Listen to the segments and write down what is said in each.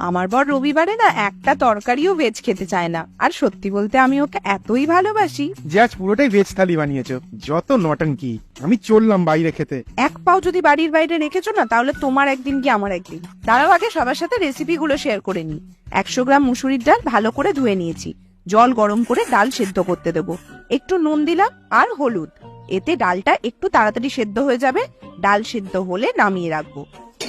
আমার বর রবিবারে না একটা তরকারিও ভেজ খেতে চায় না। আর সত্যি বলতে আমি ওকে এতই ভালোবাসি। যে আজ পুরোটাই ভেজ থালি বানিয়েছো যত নটন কি আমি চললাম বাইরে খেতে। এক পাও যদি বাড়ির বাইরে রেখেছো না তাহলে তোমার একদিন কি আমার একদিন? দাঁড়াও আগে সবার সাথে রেসিপি গুলো শেয়ার করে নি একশো গ্রাম মুসুরির ডাল ভালো করে ধুয়ে নিয়েছি। জল গরম করে ডাল সেদ্ধ করতে দেবো। একটু নুন দিলাম আর হলুদ। এতে ডালটা একটু তাড়াতাড়ি সেদ্ধ হয়ে যাবে। ডাল সেদ্ধ হলে নামিয়ে রাখব।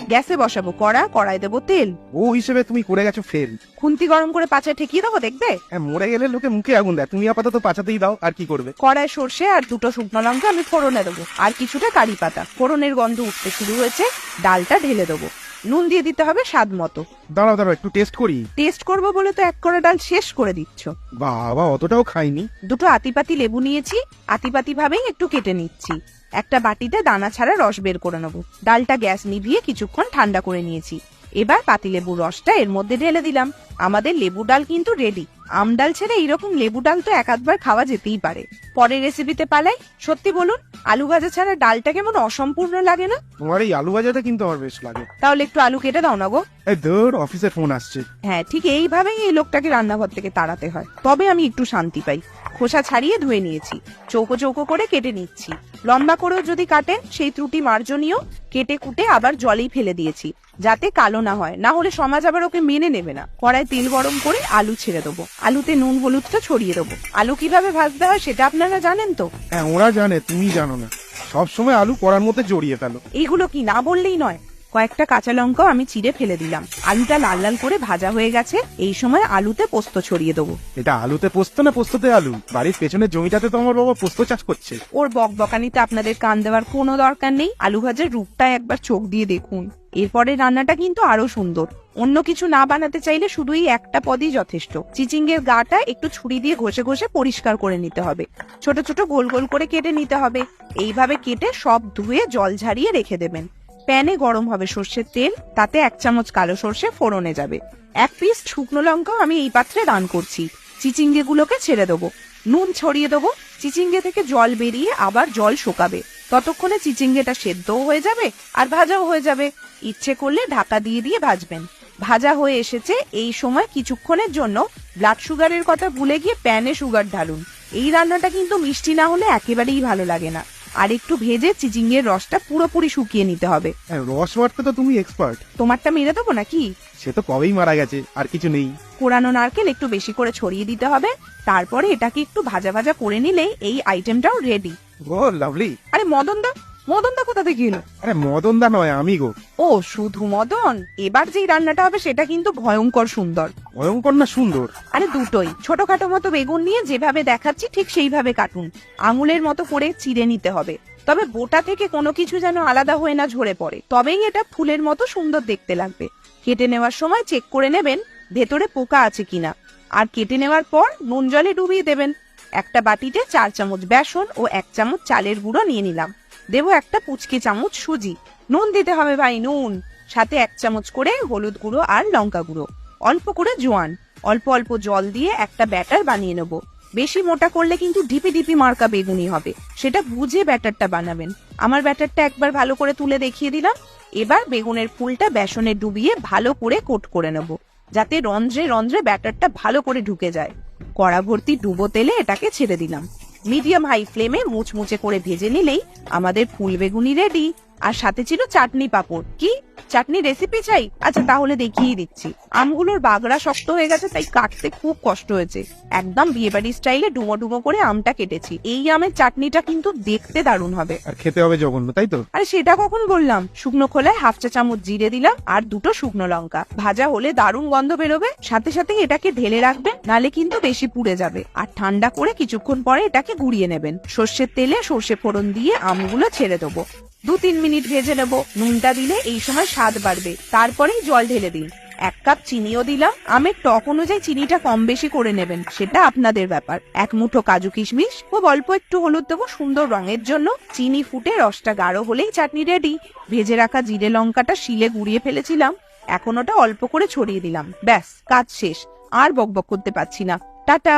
গ্যাসে বসাবো কড়া কড়াই দেবো তেল। ও হিসেবে তুমি করে গেছো ফেল। খুন্তি গরম করে পাচা ঠেকিয়ে দেবো দেখবে? হ্যাঁ মরে গেলে লোকে মুখে আগুন দেয়। তুমি আপাতত পাচাতেই দাও আর কি করবে? কড়ায় সর্ষে আর দুটো শুকনো লঙ্কা আমি ফোড়নে দেবো। আর কিছুটা কারি পাতা। ফোড়নের গন্ধ উঠতে শুরু হয়েছে ডালটা ঢেলে দেবো। নুন দিয়ে দিতে হবে স্বাদ মতো। দাঁড়াও দাঁড়াও একটু টেস্ট করি। টেস্ট করব বলে তো এক করে ডাল শেষ করে দিচ্ছ। বাবা অতটাও খাইনি। দুটো আতিপাতি লেবু নিয়েছি আতিপাতি ভাবেই একটু কেটে নিচ্ছি। একটা বাটিতে দানা ছাড়া রস বের করে নেব। ডালটা গ্যাস নিভিয়ে কিছুক্ষণ ঠান্ডা করে নিয়েছি। এবার পাতিলেবুর রসটা এর মধ্যে ঢেলে দিলাম। আমাদের লেবু ডাল কিন্তু রেডি আম ডাল ছেড়ে এইরকম লেবু ডাল তো এক আধবার খাওয়া যেতেই পারে। পরের রেসিপিতে পালাই। সত্যি বলুন আলু ভাজা ছাড়া ডালটা কেমন অসম্পূর্ণ লাগে না? তোমার এই আলু ভাজাটা কিন্তু আমার বেশ লাগে। তাহলে একটু আলু কেটে দাও না গো। এই ধর অফিসের ফোন আসছে। হ্যাঁ ঠিক এইভাবেই এই লোকটাকে রান্নাঘর থেকে তাড়াতে হয়। তবে আমি একটু শান্তি পাই। খোসা ছাড়িয়ে ধুয়ে নিয়েছি। চৌকো চৌকো করে কেটে নিচ্ছি। লম্বা করেও যদি কাটেন সেই ত্রুটি মার্জনীয়। কেটে কুটে আবার জলেই ফেলে দিয়েছি যাতে কালো না হয়। না হলে সমাজ আবার ওকে মেনে নেবে না। কড়াই তেল গরম করে আলু ছেড়ে দেবো। আলুতে নুন হলুদটা ছড়িয়ে দেবো। আলু কীভাবে ভাজতে হয় সেটা আপনারা জানেন তো? হ্যাঁ ওরা জানে তুমি জানো না। সবসময় আলু করার মধ্যে জড়িয়ে ফেলো। এইগুলো কি না বললেই নয়? কয়েকটা কাঁচা লঙ্কাও আমি চিড়ে ফেলে দিলাম। আলুটা লাল লাল করে ভাজা হয়ে গেছে। এই সময় আলুতে পোস্ত ছড়িয়ে দেবো। এটা আলুতে পোস্ত না পোস্ততে আলু? বাড়ির পেছনের জমিটাতে তো আমার বাবা পোস্ত চাষ করছে। ওর বক বকানিতে আপনাদের কান দেওয়ার কোনো দরকার নেই। আলু ভাজার রূপটা একবার চোখ দিয়ে দেখুন। এরপরে রান্নাটা কিন্তু আরও সুন্দর। অন্য কিছু না বানাতে চাইলে শুধু এই একটা পদই যথেষ্ট। চিচিঙ্গের গাটা একটু ছুরি দিয়ে ঘষে ঘষে পরিষ্কার করে নিতে হবে। ছোট ছোট গোল গোল করে কেটে নিতে হবে। এইভাবে কেটে সব ধুয়ে জল ঝারিয়ে রেখে দেবেন। প্যানে গরম হবে সর্ষের তেল, তাতে এক চামচ কালো সর্ষে ফোড়নে যাবে। এক পিস শুকনো লঙ্কাও আমি এই পাত্রে রান করছি। চিচিঙ্গে গুলোকে ছেড়ে দেবো। নুন ছড়িয়ে দেবো। চিচিঙ্গে থেকে জল বেরিয়ে আবার জল শোকাবে। ততক্ষণে চিচিঙ্গেটা সেদ্ধও হয়ে যাবে আর ভাজাও হয়ে যাবে। ইচ্ছে করলে ঢাকা দিয়ে দিয়ে ভাজবেন। ভাজা হয়ে এসেছে, এই সময় কিছুক্ষণের জন্য ব্লাড সুগারের কথা ভুলে গিয়ে প্যানে সুগার ঢালুন। এই রান্নাটা কিন্তু মিষ্টি না হলে একেবারেই ভালো লাগে না। আর একটু ভেজে চিচিঙ্গের রসটা পুরোপুরি শুকিয়ে নিতে হবে। হ্যাঁ রস মারতে তো তুমি এক্সপার্ট তোমারটা মেরে দেবো নাকি? সে তো কবেই মারা গেছে আর কিছু নেই। কোরানো নারকেল একটু বেশি করে ছড়িয়ে দিতে হবে তারপরে এটাকে একটু ভাজা ভাজা করে নিলে এই আইটেমটাও রেডি ও লাভলি আরে মদন দা মদন দা কোথা থেকে এলো? আরে মদন দা নয় আমি গো। ও শুধু মদন? এবার যেই রান্নাটা হবে সেটা কিন্তু ভয়ঙ্কর সুন্দর। ভয়ঙ্কর না সুন্দর? আরে দুটোই। ছোটখাটো মতো বেগুন নিয়ে যেভাবে দেখাচ্ছি ঠিক সেইভাবে কাটুন। আঙুলের মতো করে চিড়ে নিতে হবে। তবে বোটা থেকে কোনো কিছু যেন আলাদা হয়ে না ঝরে পড়ে। তবেই এটা ফুলের মতো সুন্দর দেখতে লাগবে। কেটে নেওয়ার সময় চেক করে নেবেন ভেতরে পোকা আছে কিনা। আর কেটে নেওয়ার পর নুন জলে ডুবিয়ে দেবেন। একটা বাটিতে চার চামচ বেসন ও এক চামচ চালের গুঁড়ো নিয়ে নিলাম। দেবো একটা পুচকে চামচ সুজি। নুন দিতে হবে ভাই, নুন। সাথে এক চামচ করে হলুদ গুঁড়ো আর লঙ্কা গুঁড়ো। অল্প করে জোয়ান। অল্প অল্প জল দিয়ে একটা ব্যাটার বানিয়ে নেব। বেশি মোটা করলে কিন্তু ঢিপি ঢিপি মার্কা বেগুনি হবে। সেটা বুঝে ব্যাটারটা বানাবেন। আমার ব্যাটারটা একবার ভালো করে তুলে দেখিয়ে দিলাম। এবার বেগুনের ফুলটা বেসনে ডুবিয়ে ভালো করে কোট করে নেব। যাতে রন্ধ্রে রন্ধ্রে ব্যাটারটা ভালো করে ঢুকে যায়। কড়া ভর্তি ডুবো তেলে এটাকে ছেড়ে দিলাম। মিডিয়াম হাই ফ্লেমে মুচমুচে করে ভেজে নিলেই আমাদের ফুল বেগুনি রেডি আর সাথে ছিল চাটনি পাঁপড়। কি চাটনি রেসিপি চাই? আচ্ছা তাহলে দেখিয়ে দিচ্ছি। আমগুলোর বাগড়া শক্ত হয়ে গেছে তাই কাটতে খুব কষ্ট হয়েছে। একদম বিয়ে বিয়েবাড়ি স্টাইলে ডুমো ডুমো করে আমটা কেটেছি। এই আমের চাটনিটা কিন্তু দেখতে দারুণ হবে। আর খেতে হবে জঘন্য তাই তো? আরে সেটা কখন বললাম শুকনো খোলায় হাফ চা চামচ জিরে দিলাম আর দুটো শুকনো লঙ্কা। ভাজা হলে দারুণ গন্ধ বেরোবে। সাথে সাথে এটাকে ঢেলে রাখবেন নালে কিন্তু বেশি পুড়ে যাবে। আর ঠান্ডা করে কিছুক্ষণ পরে এটাকে গুড়িয়ে নেবেন। সর্ষের তেলে সর্ষে ফোড়ন দিয়ে আমগুলো ছেড়ে দেবো। দু তিন মিনিট ভেজে নেব। নুনটা দিলে এই সময় স্বাদ বাড়বে। তারপরেই জল ঢেলে দিন। এক কাপ চিনিও দিলাম। আমের টক অনুযায়ী চিনিটা কম বেশি করে নেবেন। সেটা আপনাদের ব্যাপার। এক মুঠো কাজু কিশমিশ খুব অল্প একটু হলুদ দেবো সুন্দর রঙের জন্য। চিনি ফুটে রসটা গাঢ় হলেই চাটনি রেডি ভেজে রাখা জিরে লঙ্কাটা শিলে গুড়িয়ে ফেলেছিলাম। এখন ওটা অল্প করে ছড়িয়ে দিলাম। ব্যাস, কাজ শেষ। আর বকবক করতে পারছি না। টাটা!